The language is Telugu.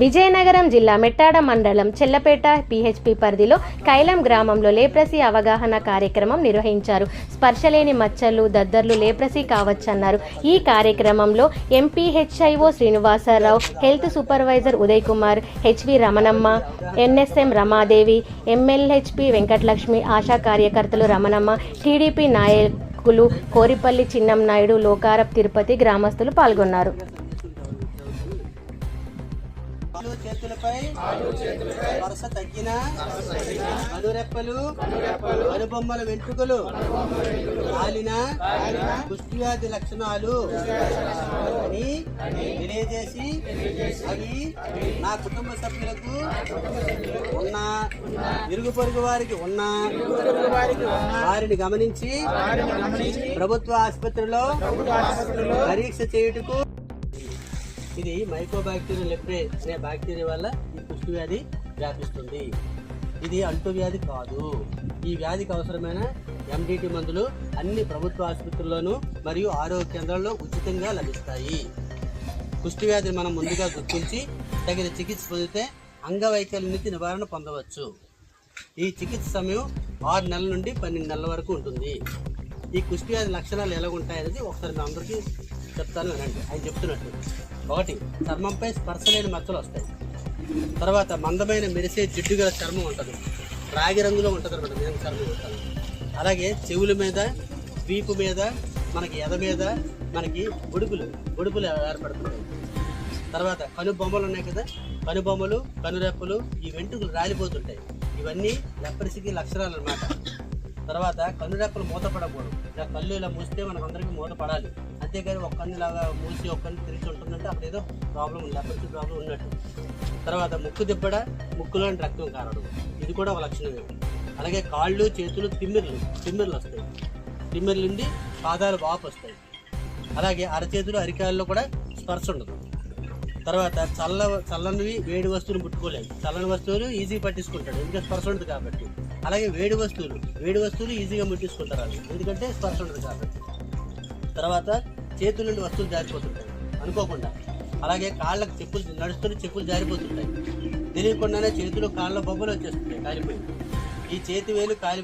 విజయనగరం జిల్లా మెట్టాడ మండలం చెల్లపేట పిహెచ్పి పరిధిలో కైలం గ్రామంలో లేప్రసీ అవగాహన కార్యక్రమం నిర్వహించారు. స్పర్శలేని మచ్చలు దద్దర్లు లేప్రసీ కావచ్చన్నారు. ఈ కార్యక్రమంలో MPHIO Srinivasarao health supervisor Uday Kumar HV Ramanamma NSM Ramadevi MLHP Venkatalakshmi ASHA కార్యకర్తలు రమణమ్మ టీడీపీ నాయకులు కోరిపల్లి చిన్నం నాయుడు లోకారప్ తిరుపతి గ్రామస్తులు పాల్గొన్నారు. కాళ్ళు చేతులపై వరుస తగ్గిన అనురెప్పలు అనుబొమ్మల వెంట్రుకలు కాలిన కుష్ఠవ్యాధి లక్షణాలు అని తెలియజేసి అవి నా కుటుంబ సభ్యులకు ఉన్న ఇరుగు పొరుగు వారికి ఉన్న వారిని గమనించి ప్రభుత్వ ఆసుపత్రిలో పరీక్ష చేయుటకు ఇది మైకోబాక్టీరియల్ లెప్రే అనే బ్యాక్టీరియా వల్ల ఈ కుష్టి వ్యాధి వ్యాపిస్తుంది. ఇది అంటువ్యాధి కాదు. ఈ వ్యాధికి అవసరమైన ఎండిటి మందులు అన్ని ప్రభుత్వ ఆసుపత్రుల్లోనూ మరియు ఆరోగ్య కేంద్రాల్లో ఉచితంగా లభిస్తాయి. కుష్టి వ్యాధిని మనం ముందుగా గుర్తించి తగిన చికిత్స పొందితే అంగవైకల్యం నుంచి నివారణ పొందవచ్చు. ఈ చికిత్స సమయం ఆరు నెలల నుండి పన్నెండు నెలల వరకు ఉంటుంది. ఈ కుష్టి వ్యాధి లక్షణాలు ఎలా ఉంటాయనేది ఒకసారి మీ అందరికీ చెప్తాను వినండి. ఆయన చెప్తున్నట్టు. ఒకటి చర్మంపై స్పర్శ లేని మచ్చలు వస్తాయి. తర్వాత మందమైన మెరిసే జిడ్డు గల చర్మం ఉంటుంది. రాగి రంగులో ఉంటుంది అనమాట మేము చర్మం ఉంటుంది. అలాగే చెవుల మీద వీపు మీద మనకి ఎద మీద మనకి బొడుపులు గొడుగులు ఏర్పడుతుంటాయి తర్వాత కనుబొమ్మలు ఉన్నాయి కదా కనుబొమ్మలు కనురెప్పలు ఈ వెంట్రుకలు రాలిపోతుంటాయి. ఇవన్నీ లెప్పరిసికి లక్షణాలు అన్నమాట. తర్వాత కనురెప్పలు మూతపడకూడదు. ఇలా కళ్ళు ఇలా మూస్తే మనకు అందరికీ మూత పడాలి అంతేగాని కన్ను ఇలాగా మూసి ఒక్కరిని కన్ను తిరిగి ఉంటుందంటే అప్పుడు ఏదో ప్రాబ్లం ఉంది లెప్పరిసి ప్రాబ్లం ఉన్నట్టు. తర్వాత ముక్కు దిబ్బడ ముక్కులోని రక్తం కారడం. ఇది కూడా ఒక లక్షణమే. అలాగే కాళ్ళు చేతులు తిమ్మిర్లు తిమ్మిర్లు వస్తాయి. తిమ్మిర్లుండి పాదాలు వాపు వస్తాయి. అలాగే అరచేతులు అరికాయల్లో కూడా స్పర్శ ఉండదు. తర్వాత చల్ల చల్లనివి వేడి వస్తువులు ముట్టుకోలేదు చల్లని వస్తువులు ఈజీ పట్టించుకుంటాడు. ఎందుకంటే స్పర్శ ఉంటుంది కాబట్టి. అలాగే వేడి వస్తువులు. వేడి వస్తువులు ఈజీగా ముట్టించుకుంటారు వాళ్ళు. ఎందుకంటే స్పర్శ ఉంటుంది కాబట్టి. తర్వాత చేతుల నుండి వస్తువులు జారిపోతుంటాయి. అనుకోకుండా. అలాగే కాళ్ళకు చెప్పులు నడుస్తున్న చెప్పులు జారిపోతుంటాయి. తెలియకుండానే చేతులు కాళ్ళ బొబ్బలు వచ్చేస్తుంటాయి కాలిపోయి. ఈ చేతి వేలు కాలి